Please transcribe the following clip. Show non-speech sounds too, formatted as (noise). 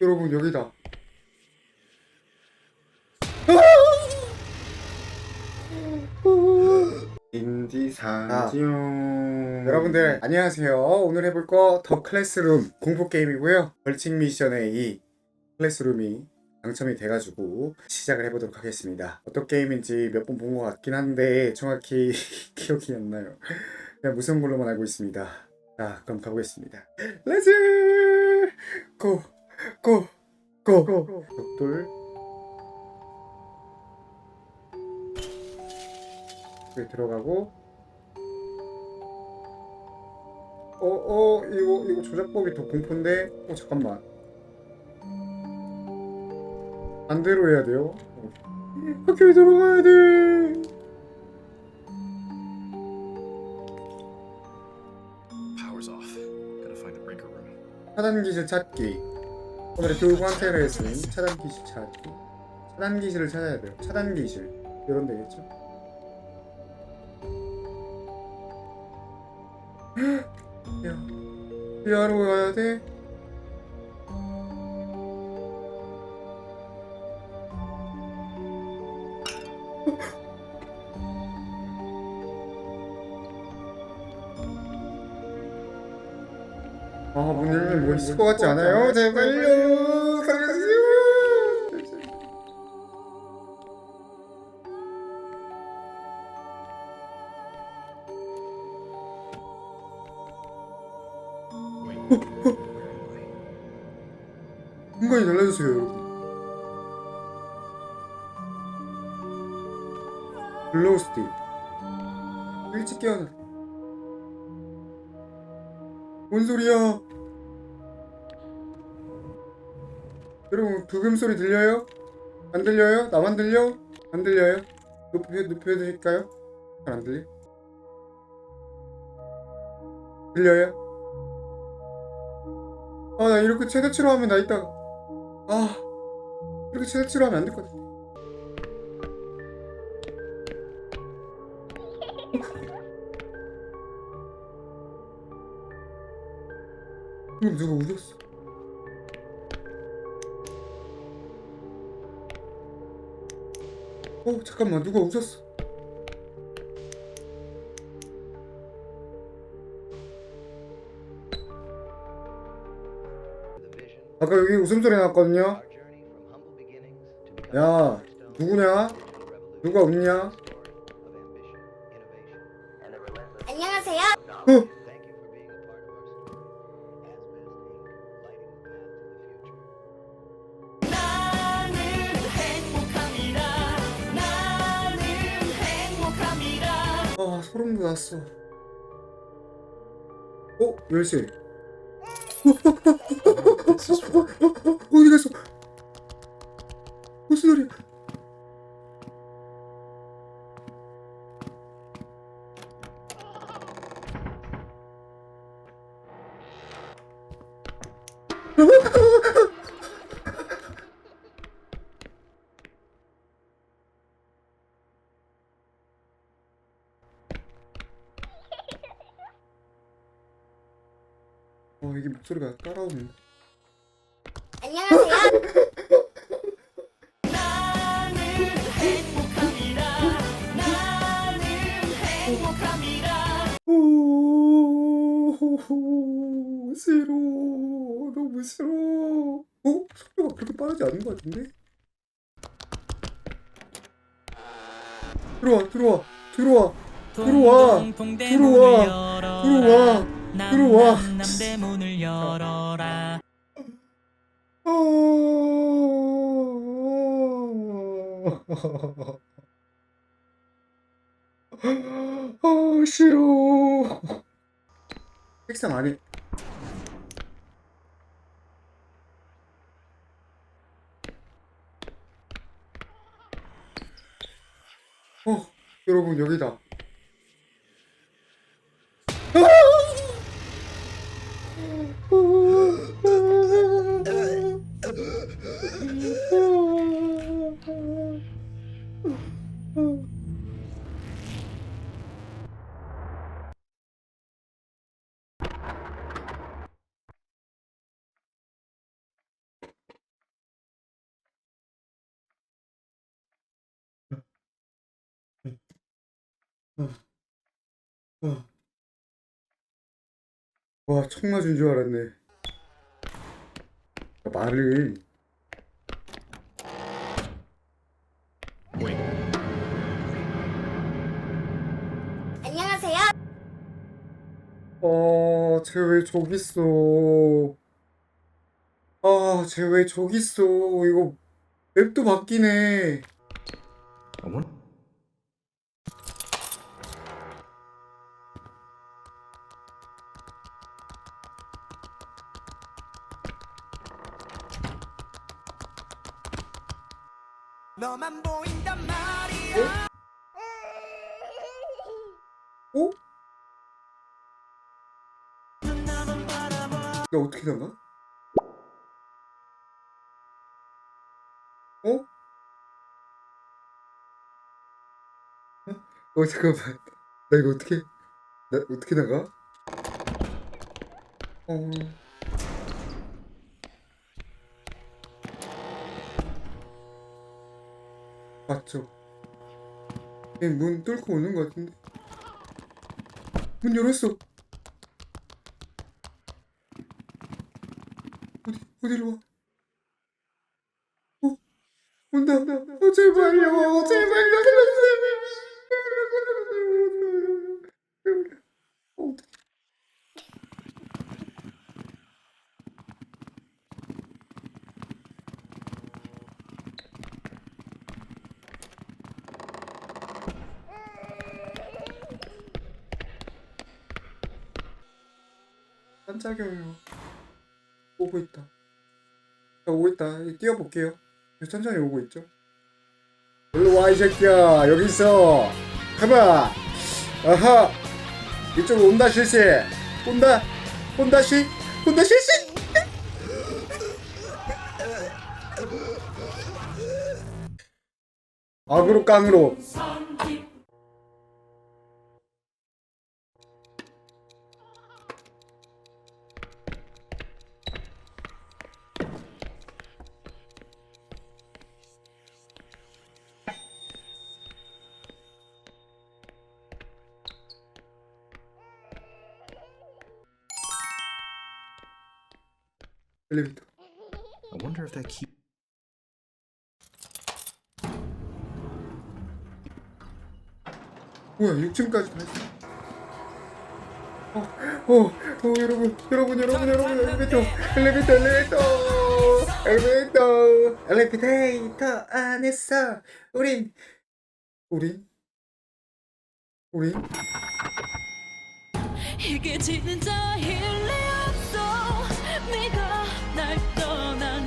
여러분 여기다. 인디사지용 여러분들 안녕하세요. 오늘 해볼 거 더 클래스룸 공포 게임이고요. 벌칙 미션의 이 클래스룸이 당첨이 돼가지고 시작을 해보도록 하겠습니다. 어떤 게임인지 몇 번 본 것 같긴 한데 정확히 (laughs) 기억이 안 나요. 그냥 무서운 걸로만 알고 있습니다. 자, 그럼 가보겠습니다. 렛츠 고! 고! 고! 벽돌 여기 들어가고 어, 어, 이거, 이거 조작법이 더 공포인데? 어, 잠깐만. 반대로 해야 돼요? 어. 학교에 들어가야 돼! Power's off. Gotta find the breaker room. 차단 기술 찾기. 오늘의 두 번째 레슨, 차단 기술 찾기. 차단 기술을 찾아야 돼요. 차단 기술. 이런 데겠죠? 야, 지하로 가야 돼? 아, 문 열면 뭐 있을 것 같지 않아요? 제발요! 공간이 달라졌어요, 여러분. 글로우 스틱. 일찍 깨어나. 뭔 소리야? 여러분, 부금 소리 들려요? 안 들려요? 나만 들려? 안 들려요? 높여, 높여드릴까요? 잘 안 들려? 들려요? 아, 나 이렇게 최대치로 하면 나 이따가. 아, 이렇게 최대치로 하면 안 될 것 같아. (laughs) 이거 누가 웃었어? 어, 잠깐만, 누가 웃었어? 아까 여기 웃음소리 났거든요? 야, 누구냐? 누가 웃냐? 안녕하세요. 어? 아, 소름 돋았어. 어? 열 쇠. This is for 어디 갔어? 무슨 소리야? 어 이게 목소리가 따라오는데 안녕하세요. 오, 싫어. 너무 싫어. 어? 속도가 그렇게 빠르지 않은 것 같은데? 들어와, 들어와, 들어와, 들어와, 들어와, 들어와, 들어와. 남대문을 열어라. 아, 싫어. 책상 안에 어, 여러분 여기다. 어. 와, 총 맞은 줄 알았네. 말을. 안녕하세요. 어, 쟤왜 저기 있어? 아, 쟤 왜 저기 있어? 이거 맵도 바뀌네. Wonder. 너만 보인단 말이야 어? 나 어떻게 나가? 어? 어? 어 잠깐만 나 이거 어떻게 나 어떻게 나가? 어 그냥 문 뚫고 오는 것 같은데. 문 열었어. 어디 어디로 와? 어? 온다 온다. 어 제발요 제발요 살려주세요 어, 깜짝이에요. 오고 있다. 자, 오고 있다. 뛰어볼게요. 천천히 오고 있죠? 일로 와 이 새끼야. 여기 있어. 가봐. 아하. 이쪽으로 온다 실시. 온다. 온다 시. 온다 실시. (laughs) 악으로 깡으로 엘리베이터. I wonder if that key. 뭐야 6층까지 다 했어? 어, 어, 어, 여러분, 여러분, 여러분, 여러분, 엘리베이터, 엘리베이터, 엘리베이터, 엘리베이터, 엘리베이터 안에서 우린, 우린, 우린, 이게 진짜 힐링 I don't know.